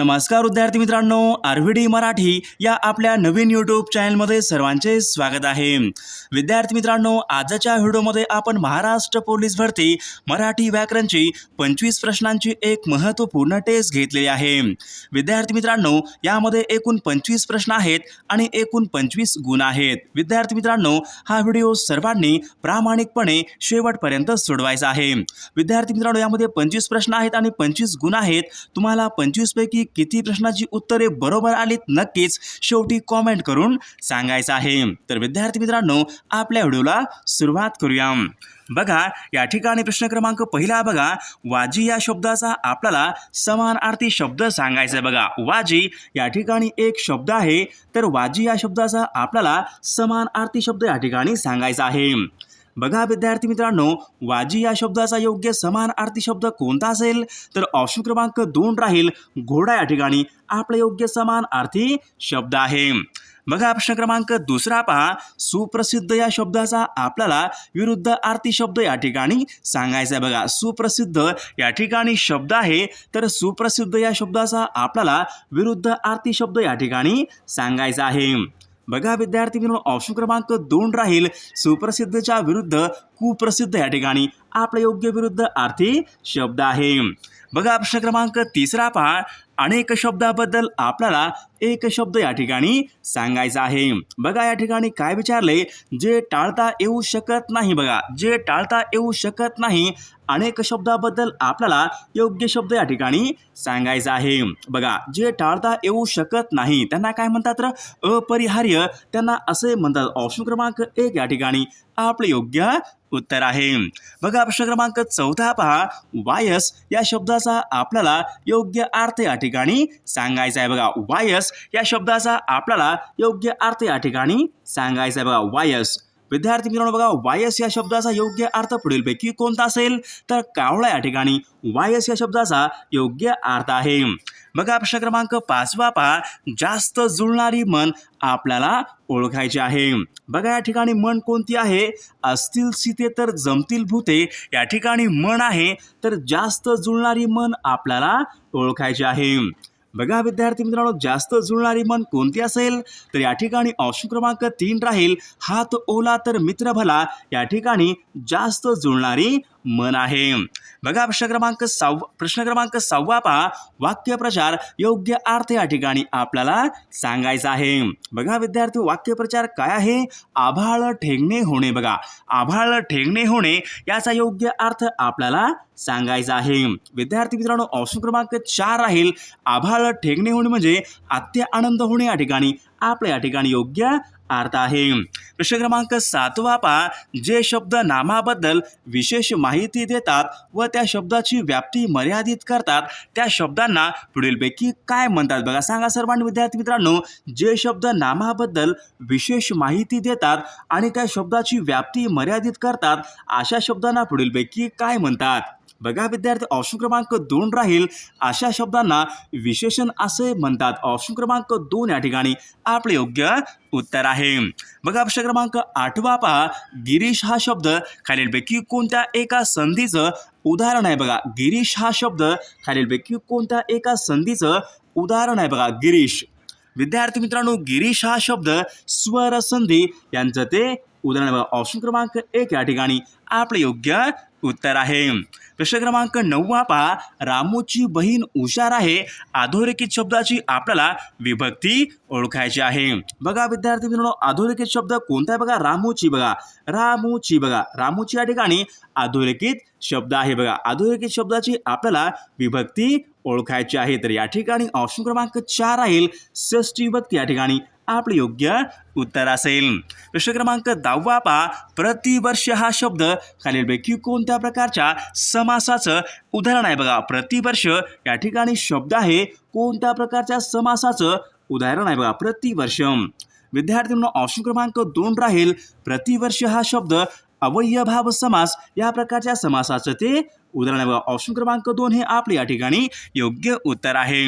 नमस्कार विद्यार्थी मित्रांनो आर व्हीडी मराठी या आपल्या नवीन यूट्यूब चॅनलमध्ये सर्वांचे स्वागत आहे. विद्यार्थी मित्रांनो आजच्या व्हिडिओमध्ये आपण महाराष्ट्र पोलीस भरती मराठी व्याकरणची पंचवीस प्रश्नांची एक महत्त्वपूर्ण टेस्ट घेतलेली आहे. विद्यार्थी मित्रांनो यामध्ये एकूण पंचवीस प्रश्न आहेत आणि एकूण पंचवीस गुण आहेत. विद्यार्थी मित्रांनो हा व्हिडिओ सर्वांनी प्रामाणिकपणे शेवटपर्यंत सोडवायचा आहे. विद्यार्थी मित्रांनो यामध्ये पंचवीस प्रश्न आहेत आणि पंचवीस गुण आहेत. तुम्हाला पंचवीसपैकी किती प्रश्नाची उत्तरे बरोबर आलीत नक्कीच शेवटी कॉमेंट करून सांगायचं आहे. तर विद्यार्थी मित्रांनो आपल्या व्हिडिओला सुरुवात करूया. बघा या ठिकाणी प्रश्न क्रमांक पहिला बघा. वाजी या शब्दाचा आपल्याला समानार्थी शब्द सांगायचा आहे बघा. वाजी या ठिकाणी एक शब्द आहे. तर वाजी या शब्दाचा आपल्याला समानार्थी शब्द या ठिकाणी सांगायचा आहे. बघा विद्यार्थी मित्रांनो वाजी या शब्दाचा योग्य समान अर्थी शब्द कोणता असेल? तर ऑप्शन क्रमांक दोन राहील घोडा या ठिकाणी आपला योग्य समान अर्थी शब्द आहे. बघा प्रश्न क्रमांक दुसरा पहा सुप्रसिद्ध या शब्दाचा आपल्याला विरुद्ध आरती शब्द या ठिकाणी सांगायचा आहे. बघा सुप्रसिद्ध या ठिकाणी शब्द आहे तर सुप्रसिद्ध या शब्दाचा आपल्याला विरुद्ध आरती शब्द या ठिकाणी सांगायचा आहे. बघा विद्यार्थी मित्रांनो ऑप्शन क्रमांक दोन राहील. सुप्रसिद्धच्या विरुद्ध कुप्रसिद्ध या ठिकाणी. आपला योग्य विरुद्ध अर्थी शब्द आहे. बघा प्रश्न क्रमांक तिसरा पहा. अनेक शब्दाबद्दल आपल्याला एक शब्द या ठिकाणी सांगायचा आहे. बघा या ठिकाणी काय विचारले? जे टाळता येऊ शकत नाही बघा. जे टाळता येऊ शकत नाही अनेक शब्दाबद्दल आपल्याला योग्य शब्द या ठिकाणी सांगायचा आहे. बघा जे टाळता येऊ शकत नाही त्यांना काय म्हणतात तर अपरिहार्य. त्यांना असे म्हणतात. ऑप्शन क्रमांक एक या ठिकाणी आपले योग्य उत्तर आहे. बघा प्रश्न क्रमांक चौथा पहा. वायस या शब्दाचा आपल्याला योग्य अर्थ या ठिकाणी सांगायचा आहे. बघा वायस या शब्दाचा आपल्याला योग्य अर्थ या ठिकाणी सांगायचा आहे. बघा वायस. विद्यार्थी मित्रांनो बघा वायस या शब्दाचा योग्य अर्थ पुढीलपैकी कोणता असेल? तर कावळा या ठिकाणी वायस या शब्दाचा योग्य अर्थ आहे. बघा प्रश्न क्रमांक पाचवा पहा. जास्त जुळणारी मन आपल्याला ओळखायचे आहे. बघा या ठिकाणी मन कोणती आहे? असतील सीते तर जमतील भूते. या ठिकाणी मन आहे तर जास्त जुळणारी मन आपल्याला ओळखायचे आहे. बघा विद्यार्थी मित्रांनो जास्त जुळणारी मन कोणती असेल? तर या ठिकाणी ऑप्शन क्रमांक तीन राहील. हात ओला तर मित्र भला या ठिकाणी जास्त जुळणारी मन आहे. बघा प्रश्न क्रमांक सहावा प्रश्न क्रमांक सहावा पहा. वाक्यप्रचार योग्य अर्थ या ठिकाणी आपल्याला सांगायचा आहे. बघा विद्यार्थी वाक्यप्रचार काय आहे? आभाळ ठेंगणे होणे. बघा आभाळ ठेंगणे होणे याचा योग्य अर्थ आपल्याला सांगायचा आहे. विद्यार्थी मित्रांनो ऑप्शन क्रमांक चार राहील. आभाळ ठेंगणे होणे म्हणजे अत्य आनंद होणे या ठिकाणी आपल्या या ठिकाणी योग्य अर्थ आहे. प्रश्न क्रमांक सातवा पहा. जे शब्द नामाबद्दल विशेष माहिती देतात व त्या शब्दाची व्याप्ती मर्यादित करतात त्या शब्दांना पुढीलपैकी काय म्हणतात? बघा सांगा सर्वांनी विद्यार्थी मित्रांनो. जे शब्द नामाबद्दल विशेष माहिती देतात आणि त्या शब्दाची व्याप्ती मर्यादित करतात अशा शब्दांना पुढीलपैकी काय म्हणतात? बघा विद्यार्थी ऑप्शन क्रमांक दोन राहील. अशा शब्दांना विशेषण असे म्हणतात. ऑप्शन क्रमांक दोन या ठिकाणी आपले योग्य उत्तर आहे. बघा प्रश्न क्रमांक आठवा पहा. गिरीश हा शब्द खालीलपैकी कोणत्या एका संधीचं उदाहरण आहे बघा. गिरीश हा शब्द खालीलपैकी कोणत्या एका संधीचं उदाहरण आहे बघा. गिरीश. विद्यार्थी मित्रांनो गिरीश हा शब्द स्वर संधी यांचं ते उदाहरण बघा. ऑप्शन क्रमांक एक या ठिकाणी आपले योग्य उत्तर आहे. प्रश्न क्रमांक नववा पहा. रामूची बहीण हुशार आहे. अधोरेखित शब्दाची आपल्याला विभक्ती ओळखायची आहे. बघा विद्यार्थी मित्रांनो अधोरेखित शब्द कोणता आहे बघा? रामूची बघा. रामूची बघा. रामूची या ठिकाणी अधोरेखित शब्द आहे बघा. अधोरेखित शब्दाची आपल्याला विभक्ती ओळखायची आहे. तर या ठिकाणी ऑप्शन क्रमांक चार राहील षष्टी विभक्ती या ठिकाणी आपलं योग्य उत्तर असेल. प्रश्न क्रमांक दहावा पहा. प्रतिवर्ष हा शब्द खालीलपैकी कोणत्या प्रकारच्या समासाचं उदाहरण आहे? बघा प्रतिवर्ष या ठिकाणी शब्द आहे. कोणत्या प्रकारच्या समासाचं उदाहरण आहे? बघा प्रतिवर्ष विद्यार्थ्यांना ऑप्शन क्रमांक दोन राहील. प्रतिवर्ष हा शब्द अवयभाव समास या प्रकारच्या समासाचं ते उदाहरण आहे. बघा ऑप्शन क्रमांक दोन हे आपले या ठिकाणी योग्य उत्तर आहे.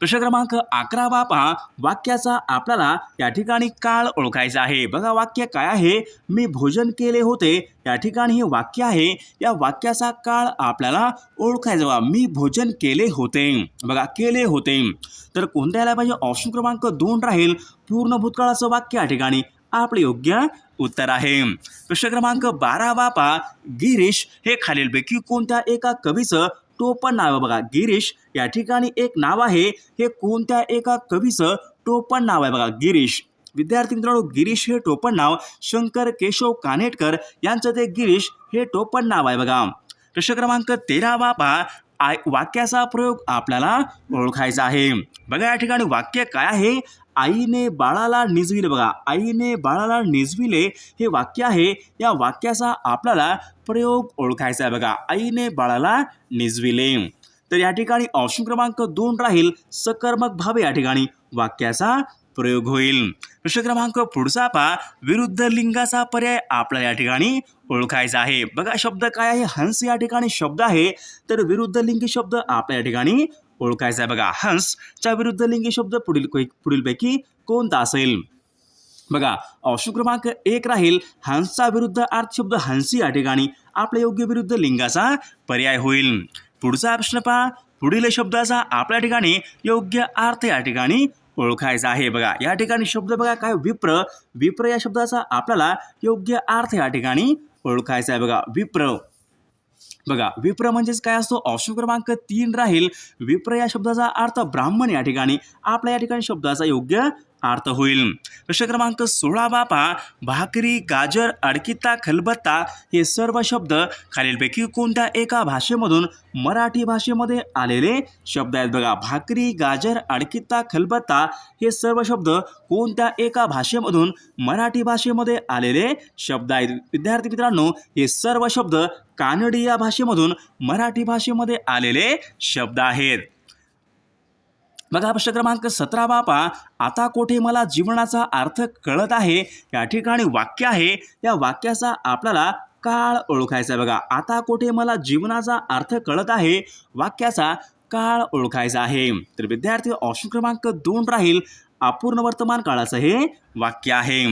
प्रश्न क्रमांक अकरावा पहा वाक्याचा आपल्याला या ठिकाणी काळ ओळखायचा आहे. बघा वाक्य काय आहे? मी भोजन केले होते या ठिकाणी हे वाक्य आहे. या वाक्याचा काळ आपल्याला ओळखायचा बा मी भोजन केले होते. बघा केले होते. तर कोणत्या यायला पाहिजे? ऑप्शन क्रमांक दोन राहील. पूर्ण भूतकाळाचं वाक्य या ठिकाणी आपले योग्य उत्तर आहे. प्रश्न क्रमांक बारा बापा गिरीश हे खालीलपैकी कोणत्या एका कवीचं टोपण नाव आहे. बघा गिरीश या ठिकाणी एक नाव आहे. हे कोणत्या एका कवीचं टोपण नाव आहे बघा गिरीश. विद्यार्थी मित्रांनो गिरीश हे टोपण नाव. शंकर केशव कानेटकर यांचं ते गिरीश हे टोपण नाव आहे बघा. प्रश्न क्रमांक तेरावा पहा आय वाक्याचा प्रयोग आपल्याला ओळखायचा आहे. बघा या ठिकाणी वाक्य काय आहे? आईने बाळाला निजविले. बघा आईने बाळाला निजविले हे वाक्य आहे. या वाक्याचा आपल्याला प्रयोग ओळखायचा आहे बघा. आईने बाळाला निजविले. तर या ठिकाणी ऑप्शन क्रमांक दोन राहील. सकर्मक भावे या ठिकाणी वाक्याचा प्रयोग होईल. प्रश्न क्रमांक पुढचा पहा. विरुद्ध लिंगाचा पर्याय आपल्याला या ठिकाणी ओळखायचा आहे. बघा शब्द काय आहे? हंस या ठिकाणी शब्द आहे. तर विरुद्ध लिंगी शब्द आपल्या या ठिकाणी ओळखायचा आहे. बघा हंसच्या विरुद्ध लिंगी शब्द पुढील पुढीलपैकी कोणता असेल? बघा ऑप्शन क्रमांक एक राहील. हंसचा विरुद्ध अर्थ शब्द हंसी या ठिकाणी. आपल्या योग्य विरुद्ध लिंगाचा पर्याय होईल. पुढचा प्रश्न पहा. पुढील शब्दाचा आपल्या ठिकाणी योग्य अर्थ या ठिकाणी ओळखायचा आहे. बघा या ठिकाणी शब्द बघा काय विप्र विप्र या शब्दाचा आपल्याला योग्य अर्थ या ठिकाणी ओळखायचा आहे. बघा विप्र. बघा विप्र म्हणजेच काय असतो? ऑप्शन क्रमांक तीन राहील. विप्र या शब्दाचा अर्थ ब्राह्मण या ठिकाणी. आपल्या या ठिकाणी शब्दाचा योग्य अर्थ होईल. प्रश्न क्रमांक सोळा बापा भाकरी गाजर अडकिता खलबत्ता हे सर्व शब्द खालीलपैकी कोणत्या एका भाषेमधून मराठी भाषेमध्ये आलेले शब्द आहेत बघा. भाकरी गाजर अडकिता खलबत्ता हे सर्व शब्द कोणत्या एका भाषेमधून मराठी भाषेमध्ये आलेले शब्द आहेत? विद्यार्थी मित्रांनो हे सर्व शब्द कानडी या भाषेमधून मराठी भाषेमध्ये आलेले शब्द आहेत. बघा प्रश्न क्रमांक सतरा बापा आता कोठे मला जीवनाचा अर्थ कळत आहे या ठिकाणी वाक्य आहे या वाक्याचा आपल्याला काळ ओळखायचा आहे बघा. आता कोठे मला जीवनाचा अर्थ कळत आहे वाक्याचा काळ ओळखायचा आहे. तर विद्यार्थी ऑप्शन क्रमांक दोन राहील. अपूर्ण वर्तमान काळाचं हे वाक्य आहे.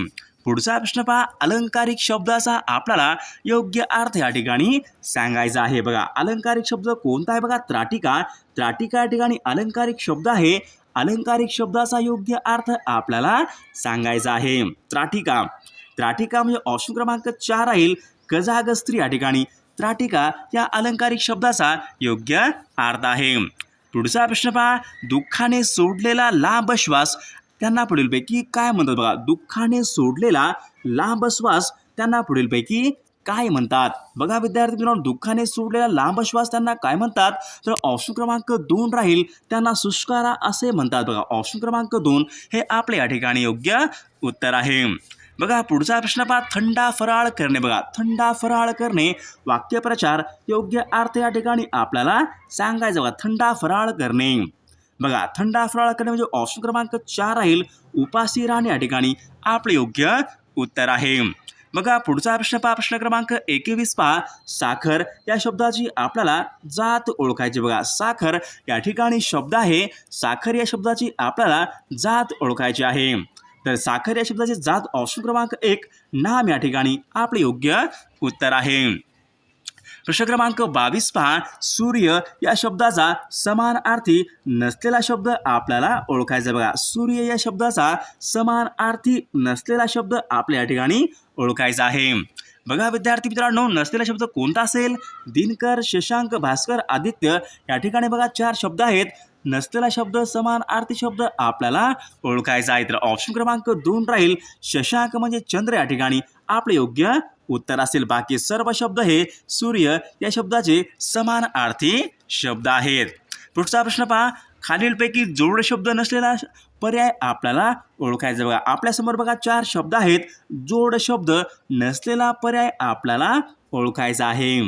पुढचा प्रश्न पहा. अलंकारिक शब्दाचा आपल्याला योग्य अर्थ या ठिकाणी सांगायचा आहे. बघा अलंकारिक शब्द कोणता आहे बघा? त्राटिका. त्राटिका या ठिकाणी अलंकारिक शब्द आहे. अलंकारिक शब्दाचा योग्य अर्थ आपल्याला सांगायचा आहे. त्राटिका. त्राटिका म्हणजे ऑप्शन क्रमांक चार राहील. गजागस्त्री या ठिकाणी त्राटिका या अलंकारिक शब्दाचा योग्य अर्थ आहे. पुढचा प्रश्न पहा. दुःखाने सोडलेला लांब श्वास त्यांना पुढीलपैकी काय म्हणतात बघा? दुःखाने सोडलेला लांब श्वास त्यांना पुढीलपैकी काय म्हणतात? बघा विद्यार्थी मित्रांनो दुःखाने सोडलेला लांब श्वास त्यांना काय म्हणतात? तर ऑप्शन क्रमांक दोन राहील. त्यांना सुष्कारा असे म्हणतात बघा. ऑप्शन क्रमांक दोन हे आपले या ठिकाणी योग्य उत्तर आहे. बघा पुढचा प्रश्न पहा. थंडा फराळ करणे बघा. थंडा फराळ करणे वाक्यप्रचार योग्य अर्थ या ठिकाणी आपल्याला सांगायचं बघा. थंडा फराळ करणे. बघा थंड फराळ म्हणजे ऑप्शन क्रमांक चार राहील. उपासी राहणे या ठिकाणी आपले योग्य उत्तर आहे. बघा पुढचा प्रश्न पहा. प्रश्न क्रमांक एकवीस पहा. साखर या शब्दाची आपल्याला जात ओळखायची बघा साखर या ठिकाणी शब्द आहे. साखर या शब्दाची आपल्याला जात ओळखायची आहे. तर साखर या शब्दाची जात ऑप्शन क्रमांक एक. नाम या ठिकाणी आपले योग्य उत्तर आहे. प्रश्न क्रमांक बावीस पहा. सूर्य या शब्दाचा समान अर्थी नसलेला शब्द आपल्याला ओळखायचा बघा. सूर्य या शब्दाचा समान अर्थी नसलेला शब्द आपल्या या ठिकाणी ओळखायचा आहे. बघा विद्यार्थी मित्रांनो नसलेला शब्द कोणता असेल? दिनकर शशांक भास्कर आदित्य या ठिकाणी बघा चार शब्द आहेत. नसलेला शब्द समान अर्थी शब्द आपल्याला ओळखायचा आहे. तर ऑप्शन क्रमांक दोन राहील. शशांक म्हणजे चंद्र या ठिकाणी. आपले योग्य उत्तर असेल. बाकी सर्व शब्द हे सूर्य या शब्दाचे समान अर्थी शब्द आहेत. पुढचा प्रश्न पहा. खालीलपैकी जोड शब्द नसलेला पर्याय आपल्याला ओळखायचा बघा. आपल्यासमोर बघा चार शब्द आहेत. जोड शब्द नसलेला पर्याय आपल्याला ओळखायचा आहे.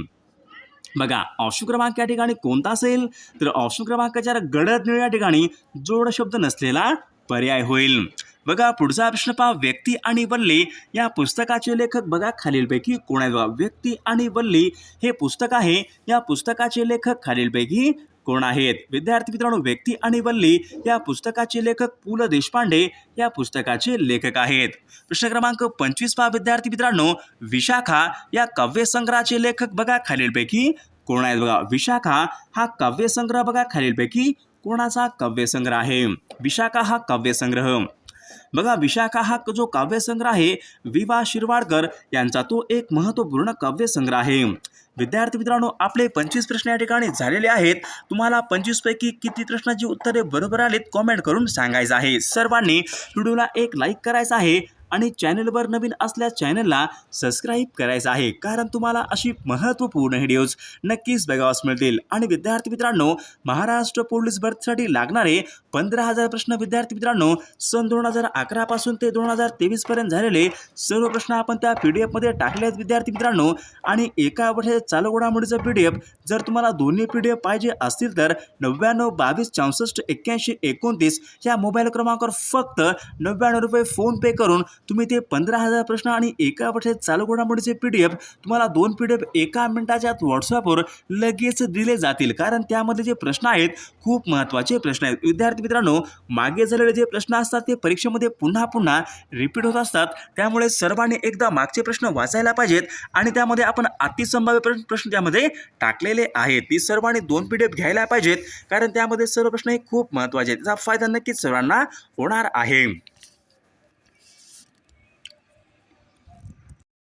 बघा ऑप्शन क्रमांक या ठिकाणी कोणता असेल? तर ऑप्शन क्रमांक चार गडद या ठिकाणी जोड शब्द नसलेला पर्याय होईल. बघा पुढचा प्रश्न पहा. व्यक्ती आणि वल्ली या पुस्तकाचे लेखक बघा खालीलपैकी कोण आहेत बघा? व्यक्ती आणि वल्ली हे पुस्तक आहे. या पुस्तकाचे लेखक खालीलपैकी कोण आहेत? विद्यार्थी मित्रांनो व्यक्ती आणि वल्ली या पुस्तकाचे लेखक पु ल देशपांडे या पुस्तकाचे लेखक आहेत. प्रश्न क्रमांक पंचवीस पहा विद्यार्थी मित्रांनो. विशाखा या काव्यसंग्रहाचे लेखक बघा खालीलपैकी कोण आहेत बघा? विशाखा हा काव्यसंग्रह बघा खालीलपैकी कोणाचा काव्यसंग्रह आहे? विशाखा हा काव्यसंग्रह. बघा विशाखा हा जो काव्यसंग्रह आहे वि वा शिरवाडकर यांचा तो एक महत्त्वपूर्ण काव्यसंग्रह आहे. विद्यार्थी मित्रांनो आपले पंचवीस प्रश्न या ठिकाणी झालेले आहेत. तुम्हाला पंचवीसपैकी किती प्रश्नाची उत्तरे बरोबर आलीत कॉमेंट करून सांगायचं आहे. सर्वांनी व्हिडिओला एक लाईक करायचा आहे. आणि चॅनलवर नवीन असल्यास चॅनलला सबस्क्राईब करायचं आहे. कारण तुम्हाला अशी महत्त्वपूर्ण व्हिडिओज नक्कीच बघावास मिळतील. आणि विद्यार्थी मित्रांनो महाराष्ट्र पोलीस भरतीसाठी लागणारे पंधरा हजार प्रश्न विद्यार्थी मित्रांनो सन दोन हजार अकरापासून ते दोन हजार तेवीसपर्यंत झालेले सर्व प्रश्न आपण त्या पी डी एफमध्ये टाकले आहेत विद्यार्थी मित्रांनो. आणि एका वर्षाच्या चालू घडामोडीचं पी डी एफ जर तुम्हाला दोन्ही पी डी एफ पाहिजे असतील तर नव्याण्णव बावीस चौसष्ट एक्क्याऐंशी एकोणतीस या मोबाईल क्रमांकावर फक्त नव्याण्णव रुपये फोनपे करून तुम्ही ते पंधरा हजार प्रश्न आणि एका वर्षात चालू घडामोडीचे पी डी एफ तुम्हाला दोन पी डी एफ एका मिनिटाच्या आत व्हॉट्सअपवर लगेच दिले जातील. कारण त्यामध्ये जे प्रश्न आहेत खूप महत्त्वाचे प्रश्न आहेत. विद्यार्थी मित्रांनो मागे झालेले जे प्रश्न असतात ते परीक्षेमध्ये पुन्हा पुन्हा रिपीट होत असतात. त्यामुळे सर्वांनी एकदा मागचे प्रश्न वाचायला पाहिजेत आणि त्यामध्ये आपण अतिसंभाव्य प्रश्न प्रश्न त्यामध्ये टाकलेले आहेत. ती सर्वांनी दोन पी डी एफ घ्यायला पाहिजेत. कारण त्यामध्ये सर्व प्रश्न हे खूप महत्त्वाचे आहेत. त्याचा फायदा नक्कीच सर्वांना होणार आहे.